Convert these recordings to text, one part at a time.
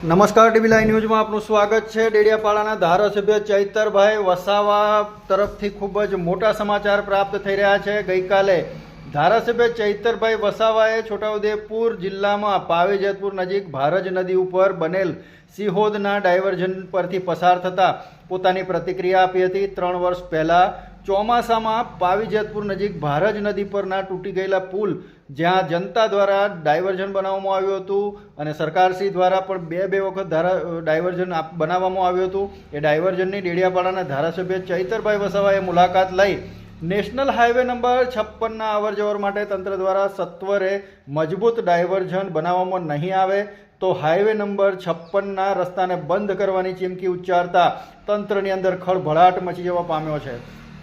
નમસ્કાર TV live ન્યૂઝમાં આપનું સ્વાગત છે. ડેડિયાપાડાના ધારાસભ્ય ચૈતરભાઈ વસાવા તરફથી ખૂબ જ મોટા સમાચાર પ્રાપ્ત થઈ રહ્યા છે. ગઈકાલે ધારાસભ્ય ચૈતરભાઈ વસાવાએ છોટાઉદેપુર જિલ્લામાં પાવેજતપુર નજીક ભારજ નદી ઉપર બનેલ સિહોદના ડાયવર્ઝન પરથી પસાર થતાં પોતાની પ્રતિક્રિયા આપી હતી. ત્રણ વર્ષ પહેલાં ચોમાસામાં પાવીજેતપુર નજીક ભારજ નદી પરના તૂટી ગયેલા પુલ, જ્યાં જનતા દ્વારા ડાયવર્ઝન બનાવવામાં આવ્યું હતું અને સરકારશ્રી દ્વારા પણ બે બે વખત ધારા, ડાયવર્ઝન બનાવવામાં આવ્યું હતું. એ ડાયવર્ઝનની ડેડિયાપાડાના ધારાસભ્ય ચૈતરભાઈ વસાવાએ મુલાકાત લઈ નેશનલ હાઈવે નંબર છપ્પનના અવર જવર માટે તંત્ર દ્વારા સત્વરે મજબૂત ડાયવર્ઝન બનાવવામાં નહીં આવે તો હાઈવે નંબર છપ્પનના રસ્તાને બંધ કરવાની ચીમકી ઉચ્ચારતા તંત્રની અંદર ખળભળાટ મચી જવા પામ્યો છે.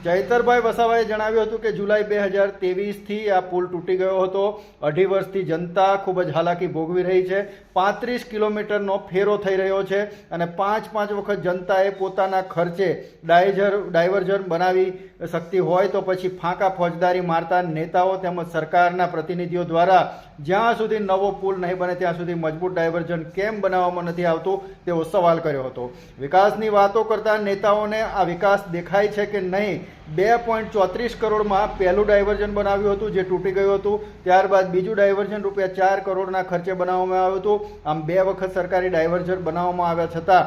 ચૈતરભાઈ વસાવાએ જણાવ્યું હતું કે જુલાઈ બે હજાર તેવીસથી આ પુલ તૂટી ગયો હતો. અઢી વર્ષથી જનતા ખૂબ જ હાલાકી ભોગવી રહી છે. પાંત્રીસ કિલોમીટરનો ફેરો થઈ રહ્યો છે અને પાંચ પાંચ વખત જનતાએ પોતાના ખર્ચે ડાયજર, ડાયવર્ઝન બનાવી શકતી હોય તો પછી ફાંકા ફોજદારી મારતા નેતાઓ તેમજ સરકારના પ્રતિનિધિઓ દ્વારા જ્યાં સુધી નવો પુલ નહીં બને ત્યાં સુધી મજબૂત ડાયવર્ઝન કેમ બનાવવામાં નથી આવતું તેવો સવાલ કર્યો હતો. વિકાસની વાતો કરતા નેતાઓને આ વિકાસ દેખાય છે કે નહીં બે પોઈન્ટ ચોત્રીસ કરોડમાં પહેલું ડાયવર્ઝન બનાવ્યું હતું, જે તૂટી ગયું હતું. ત્યારબાદ બીજું ડાયવર્ઝન રૂપિયા ચાર કરોડના ખર્ચે બનાવવામાં આવ્યું હતું. આમ બે વખત સરકારી ડાયવર્ઝન બનાવવામાં આવ્યા છતાં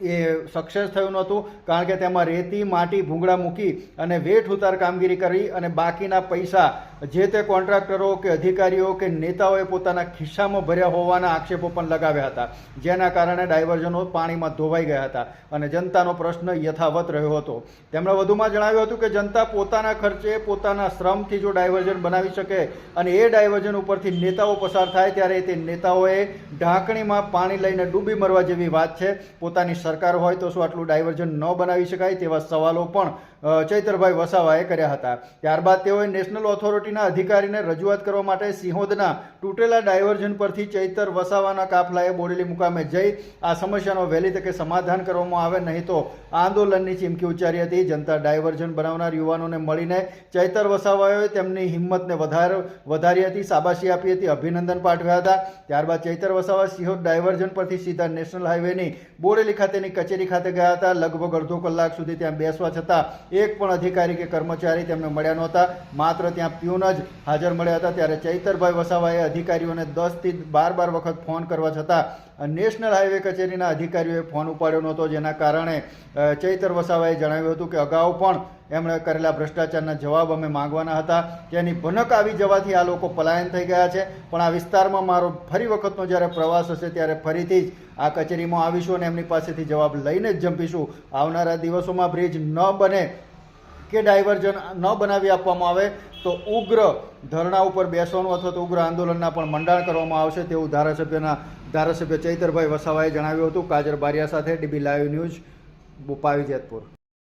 એ સક્સેસ થયું નહોતું, કારણ કે તેમાં રેતી, માટી, ભૂંગળા મૂકી અને વેઠ ઉતાર કામગીરી કરી અને બાકીના પૈસા જે તે કોન્ટ્રાક્ટરો કે અધિકારીઓ કે નેતાઓએ પોતાના ખિસ્સામાં ભર્યા હોવાના આક્ષેપો પણ લગાવ્યા હતા. જેના કારણે ડાયવર્ઝનો પાણીમાં ધોવાઈ ગયા હતા અને જનતાનો પ્રશ્ન યથાવત રહ્યો હતો. તેમણે વધુમાં જણાવ્યું હતું કે જનતા પોતાના ખર્ચે પોતાના શ્રમથી જો ડાયવર્ઝન બનાવી શકે અને એ ડાયવર્ઝન ઉપરથી નેતાઓ પસાર થાય ત્યારે તે નેતાઓએ ઢાંકણીમાં પાણી લઈને ડૂબી મરવા જેવી વાત છે. પોતાની સરકાર હોય તો શું આટલું ડાયવર્ઝન ન બનાવી શકાય તેવા સવાલો પણ ચૈતરભાઈ વસાવાએ કર્યા હતા. ત્યારબાદ તેઓએ નેશનલ ઓથોરિટીના અધિકારીને રજૂઆત કરવા માટે સિંહોદના તૂટેલા ડાયવર્ઝન પરથી ચૈતર વસાવાના કાફલાએ બોડેલી મુકામે જઈ આ સમસ્યાનો વહેલી તકે સમાધાન કરવામાં આવે, નહીં તો આંદોલનની ચીમકી ઉચ્ચારી હતી. જનતા ડાયવર્ઝન બનાવનાર યુવાનોને મળીને ચૈતર વસાવાએ તેમની હિંમતને વધાર, વધારી હતી, શાબાશી આપી હતી, અભિનંદન પાઠવ્યા હતા. ત્યારબાદ ચૈતર વસાવા સિંહોદ ડાયવર્ઝન પરથી સીધા નેશનલ હાઈવેની બોડેલી ખાતેની કચેરી ખાતે ગયા હતા. લગભગ અડધો કલાક સુધી ત્યાં બેસવા છતાં એક પણ અધિકારી કે કર્મચારી તેમને મળ્યા નહોતા. માત્ર ત્યાં પ્યુન જ હાજર મળ્યા હતા. ત્યારે ચૈતરભાઈ વસાવાએ અધિકારીઓને દસથી બાર બાર વખત ફોન કરવા છતાં નેશનલ હાઈવે કચેરીના અધિકારીઓએ ફોન ઉપાડ્યો નહોતો, જેના કારણે ચૈતર વસાવાએ જણાવ્યું હતું કે અગાઉ પણ એમણે કરેલા ભ્રષ્ટાચારના જવાબ અમે માંગવાના હતા. તેની ભનક આવી જવાથી આ લોકો પલાયન થઈ ગયા છે. પણ આ વિસ્તારમાં મારો ફરી વખતનો જ્યારે પ્રવાસ હશે ત્યારે ફરીથી જ આ કચેરીમાં આવીશું અને એમની પાસેથી જવાબ લઈને જ જંપીશું. આવનારા દિવસોમાં બ્રિજ ન બને કે ડાયવર્ઝન ન બનાવી આપવામાં આવે તો ઉગ્ર ધરણા ઉપર બેસવાનું અથવા તો ઉગ્ર આંદોલનના પણ મંડાણ કરવામાં આવશે તેવું ધારાસભ્યના ધારાસભ્ય ચૈતરભાઈ વસાવાએ જણાવ્યું હતું. કાજર બારિયા સાથે ડીબી લાઈવ ન્યૂઝ બોપાવી જેતપુર